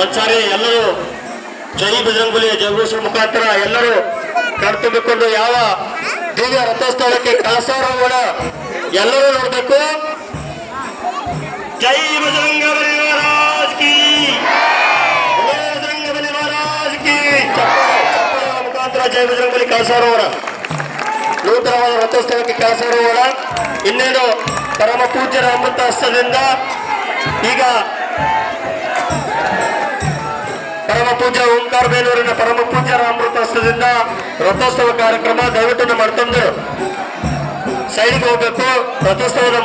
ಒಂದ್ಸಾರಿ ಎಲ್ಲರೂ ಜೈ ಬಜರಂಗುಲಿ ಜಗದೀಶ್ವರ ಮುಖಾಂತರ ಎಲ್ಲರೂ ಕಣ್ತುಂಬಿಕೊಂಡು ಯಾವ ದಿವ್ಯ ರಥೋತ್ಸವಕ್ಕೆ ಕಳಸಾರೋಗೋಣ ಎಲ್ಲರೂ ನೋಡಬೇಕು. ಜೈ ಬಜರಂಗ ಮಹಾರಾಜ್ ಕಿ ಬಜರಂಗ ಮಹಾರಾಜ್ ಕಿ. ಮುಖಾಂತರ ಜೈ ಬಜರಂಗ ಕಳಸಾರೋಣ ನೂತನವಾದ ರಥೋತ್ಸವಕ್ಕೆ ಕಳಸಾರೋಗೋಣ ಇನ್ನೇನು ಪರಮ ಪೂಜ್ಯರ ಅಮೃತ ಹಸ್ತದಿಂದ ಈಗ ಪೂಜ್ಯ ಓಂಕಾರ ಬೇಲೂರಿನ ಪರಮ ಪೂಜ್ಯರ ಅಮೃತ ಹಸ್ತದಿಂದ ರಥೋತ್ಸವ ಕಾರ್ಯಕ್ರಮ ದಯವಿಟ್ಟು ಅರ್ಥಂದು ಸೈಡ್ಗೆ ಹೋಗ್ಬೇಕು. ರಥೋತ್ಸವದ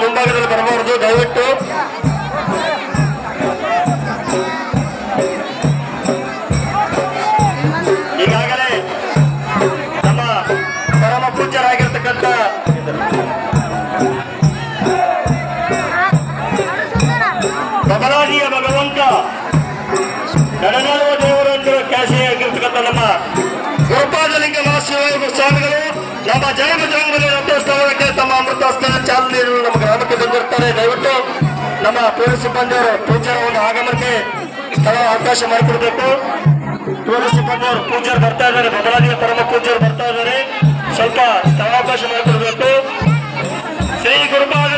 ಗುರುಪಾದಲಿಂಗ ಸ್ವಾಮಿಗಳು, ನಮ್ಮ ಜಯ ಬಜರಂಗಬಲಿ ರಥೋತ್ಸವಕ್ಕೆ ತಮ್ಮ ಅಮೃತೋತ್ಸವ ಚಾಲನೆ ನಮ್ಮ ಗ್ರಾಮಕ್ಕೆ ಬಂದಿರ್ತಾರೆ. ದಯವಿಟ್ಟು ನಮ್ಮ ಪೊಲೀಸ್ ಸಿಬ್ಬಂದಿಯವರು ಪೂಜಾರವನ್ನು ಆಗಮನಕ್ಕೆ ಸ್ಥಳ ಅವಕಾಶ ಮಾಡಿಕೊಡ್ಬೇಕು. ಪೊಲೀಸ್ ಸಿಬ್ಬಂದಿಯವರು ಪೂಜ್ಯರು ಬರ್ತಾ ಇದ್ದಾರೆ. ಬದಲಾದಿಯ ಪರಮ ಪೂಜ್ಯರು ಬರ್ತಾ ಇದ್ದಾರೆ. ಸ್ವಲ್ಪ ಸ್ಥಳಾವಕಾಶ ಮಾಡಿಕೊಡ್ಬೇಕು. ಶ್ರೀ ಗುರುಪಾದಲಿಂಗೇಶ್ವರ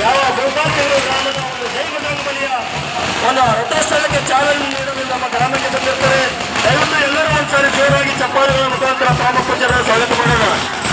ಯಾವ ಗೋಪಾಲಗಿರಿ ಗ್ರಾಮದ ಒಂದು ಜೈ ಬಜರಂಗಬಲಿಯ ಒಂದು ರಥೋತ್ಸವಕ್ಕೆ ಚಾಲನೆ ನೀಡಲು ನಮ್ಮ ಗ್ರಾಮಕ್ಕೆ ಬಂದಿರ್ತಾರೆ. ದಯವಿಟ್ಟು ಎಲ್ಲರೂ ಒಂದ್ಸಾರಿ ಜೋರಾಗಿ ಚಪ್ಪಾಳೆಗಳ ಮುಖಾಂತರ ಪರಮ ಪೂಜ್ಯರ ಸ್ವಾಗತ